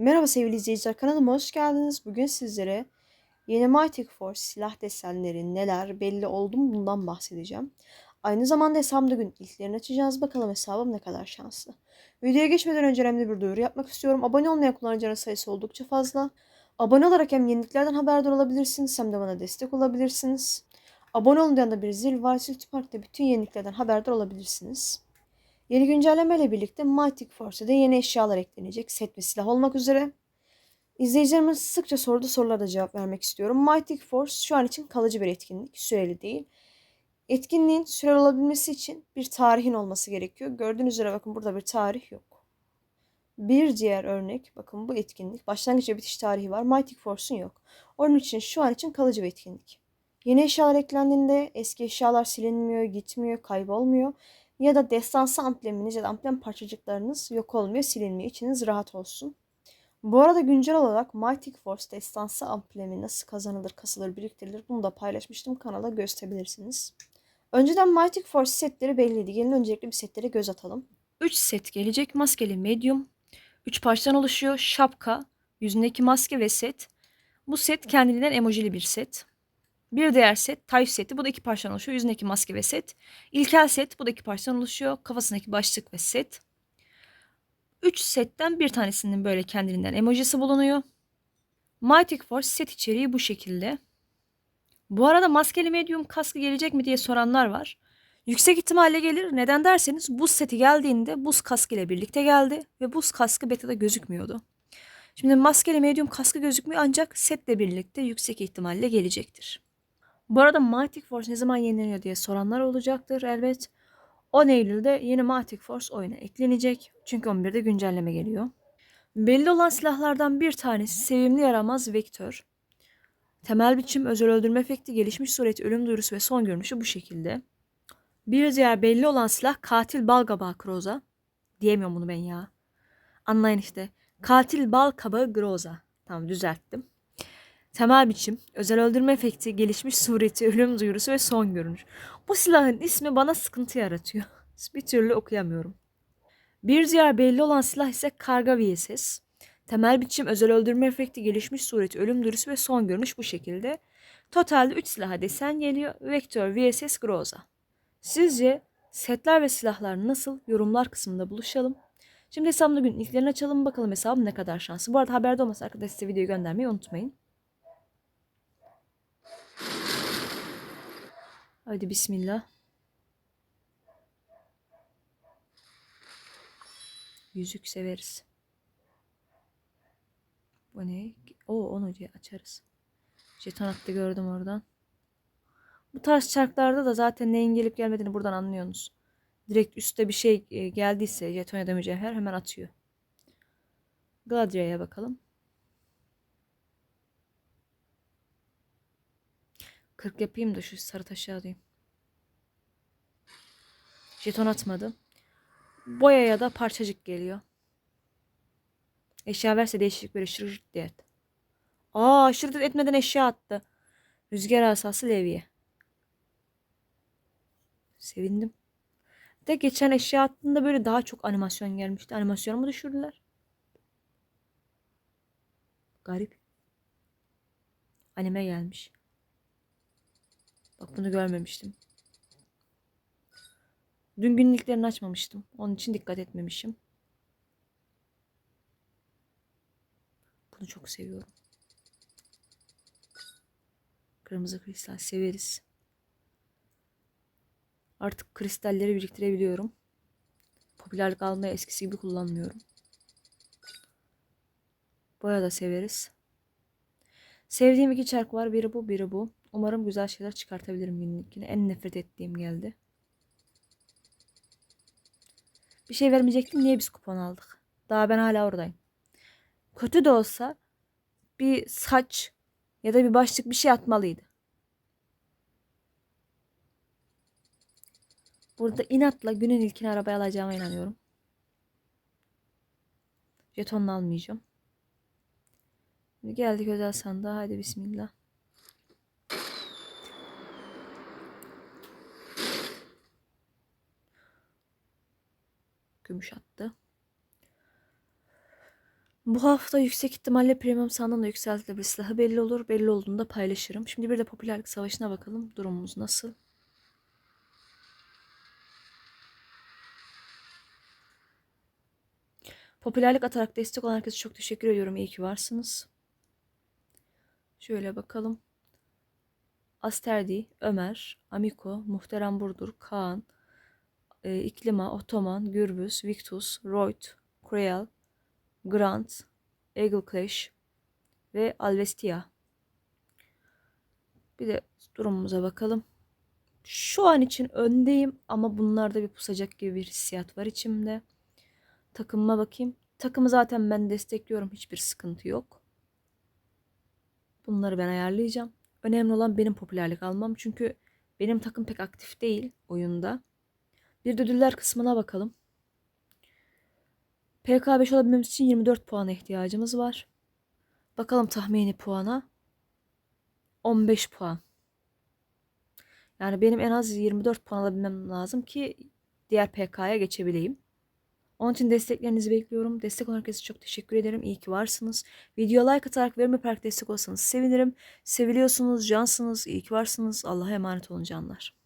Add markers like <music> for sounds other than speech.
Merhaba sevgili izleyiciler kanalıma hoş geldiniz. Bugün sizlere yeni Mighty Force silah desenleri neler belli oldu mu bundan bahsedeceğim. Aynı zamanda hesabımda gün ilklerini açacağız. Bakalım hesabım ne kadar şanslı. Videoya geçmeden önce önemli bir duyuru yapmak istiyorum. Abone olmayan kullanıcıların sayısı oldukça fazla. Abone olarak hem yeniliklerden haberdar olabilirsiniz hem de bana destek olabilirsiniz. Abone olun yanında bir zil var. Zil Park'ta bütün yeniliklerden haberdar olabilirsiniz. Yeni güncelleme ile birlikte Mighty Force'a da yeni eşyalar eklenecek. Set ve silah olmak üzere. İzleyicilerimiz sıkça sorduğu sorulara da cevap vermek istiyorum. Mighty Force şu an için kalıcı bir etkinlik. Süreli değil. Etkinliğin süreli olabilmesi için bir tarihin olması gerekiyor. Gördüğünüz üzere bakın burada bir tarih yok. Bir diğer örnek bakın bu etkinlik başlangıç ve bitiş tarihi var. Mighty Force'un yok. Onun için şu an için kalıcı bir etkinlik. Yeni eşyalar eklendiğinde eski eşyalar silinmiyor, gitmiyor, kaybolmuyor ya da destansı ambleminiz ya da amblem parçacıklarınız yok olmuyor, silinmiyor. İçiniz rahat olsun. Bu arada güncel olarak Mighty Force destansı amblemi nasıl kazanılır, kasılır, biriktirilir bunu da paylaşmıştım. Kanala gösterebilirsiniz. Önceden Mighty Force setleri belliydi. Gelin öncelikle bir setlere göz atalım. 3 set gelecek. Maskeli medium. 3 parçadan oluşuyor. Şapka, yüzündeki maske ve set. Bu set kendiliğinden emojili bir set. Bir diğer set Type seti. Bu da iki parçadan oluşuyor. Yüzündeki maske ve set. İlkel set. Bu da iki parçadan oluşuyor. Kafasındaki başlık ve set. Üç setten bir tanesinin böyle kendiliğinden emojisi bulunuyor. Mighty Force set içeriği bu şekilde. Bu arada maskeli medium kaskı gelecek mi diye soranlar var. Yüksek ihtimalle gelir. Neden derseniz buz seti geldiğinde buz kaskı ile birlikte geldi ve buz kaskı beta'da gözükmüyordu. Şimdi maskeli medium kaskı gözükmüyor ancak setle birlikte yüksek ihtimalle gelecektir. Bu arada Mighty Force ne zaman yenileniyor diye soranlar olacaktır elbet. 10 Eylül'de yeni Mighty Force oyuna eklenecek. Çünkü 11'de güncelleme geliyor. Belli olan silahlardan bir tanesi sevimli yaramaz Vektör. Temel biçim, özel öldürme efekti, gelişmiş sureti, ölüm duyurusu ve son görünüşü bu şekilde. Bir diğer belli olan silah katil bal kabağı Groza. Diyemiyorum bunu ben ya. Anlayın işte. Katil bal kabağı Groza. Tamam düzelttim. Temel biçim, özel öldürme efekti, gelişmiş sureti, ölüm duyurusu ve son görünüş. Bu silahın ismi bana sıkıntı yaratıyor. <laughs> Bir türlü okuyamıyorum. Bir diğer belli olan silah ise Karga VSS. Temel biçim, özel öldürme efekti, gelişmiş sureti, ölüm duyurusu ve son görünüş bu şekilde. Totalde 3 silaha desen geliyor. Vector VSS Groza. Sizce setler ve silahlar nasıl? Yorumlar kısmında buluşalım. Şimdi hesabımda gün ilklerini açalım bakalım hesabım ne kadar şanslı. Bu arada haberde olmasa arkadaşlar size videoyu göndermeyi unutmayın. Hadi bismillah. Yüzük severiz. Bu ne? O onu diye açarız. Jeton attı gördüm oradan. Bu tarz çarklarda da zaten neyin gelip gelmediğini buradan anlıyorsunuz. Direkt üstte bir şey e, geldiyse jeton ya da mücevher hemen atıyor. Gladia'ya bakalım. 40 yapayım da şu sarı taşı alayım. Jeton atmadı. Boyaya da parçacık geliyor. Eşya verse değişiklik böyle şırırt diye. Aa şırırt etmeden eşya attı. Rüzgar asası levye. Sevindim. De geçen eşya attığında böyle daha çok animasyon gelmişti. Animasyonu mu düşürdüler? Garip. Anime gelmiş. Bak bunu görmemiştim. Dün günlüklerini açmamıştım. Onun için dikkat etmemişim. Bunu çok seviyorum. Kırmızı kristal severiz. Artık kristalleri biriktirebiliyorum. Popülerlik almaya eskisi gibi kullanmıyorum. Boya da severiz. Sevdiğim iki çark var. Biri bu, biri bu. Umarım güzel şeyler çıkartabilirim günlük yine. En nefret ettiğim geldi. Bir şey vermeyecektim. Niye biz kupon aldık? Daha ben hala oradayım. Kötü de olsa bir saç ya da bir başlık bir şey atmalıydı. Burada inatla günün ilkini arabaya alacağıma inanıyorum. Jetonla almayacağım. Geldik özel sandığa. Hadi bismillah. Gümüş attı. Bu hafta yüksek ihtimalle premium sandığında yükseltilebilir silahı belli olur. Belli olduğunda paylaşırım. Şimdi bir de popülerlik savaşına bakalım. Durumumuz nasıl? Popülerlik atarak destek olan herkese çok teşekkür ediyorum. İyi ki varsınız. Şöyle bakalım. Asterdi, Ömer, Amiko, Muhterem Burdur, Kaan, e, İklima, Otoman, Gürbüz, Victus, Reut, Creal, Grant, Eagle Clash ve Alvestia. Bir de durumumuza bakalım. Şu an için öndeyim ama bunlarda bir pusacak gibi bir hissiyat var içimde. Takımıma bakayım. Takımı zaten ben destekliyorum. Hiçbir sıkıntı yok. Bunları ben ayarlayacağım. Önemli olan benim popülerlik almam. Çünkü benim takım pek aktif değil oyunda. Bir de ödüller kısmına bakalım. PK5 olabilmemiz için 24 puana ihtiyacımız var. Bakalım tahmini puana. 15 puan. Yani benim en az 24 puan alabilmem lazım ki diğer PK'ya geçebileyim. Onun için desteklerinizi bekliyorum. Destek olan herkese çok teşekkür ederim. İyi ki varsınız. Videoya like atarak ve yaparak destek olsanız sevinirim. Seviliyorsunuz, cansınız. İyi ki varsınız. Allah'a emanet olun canlar.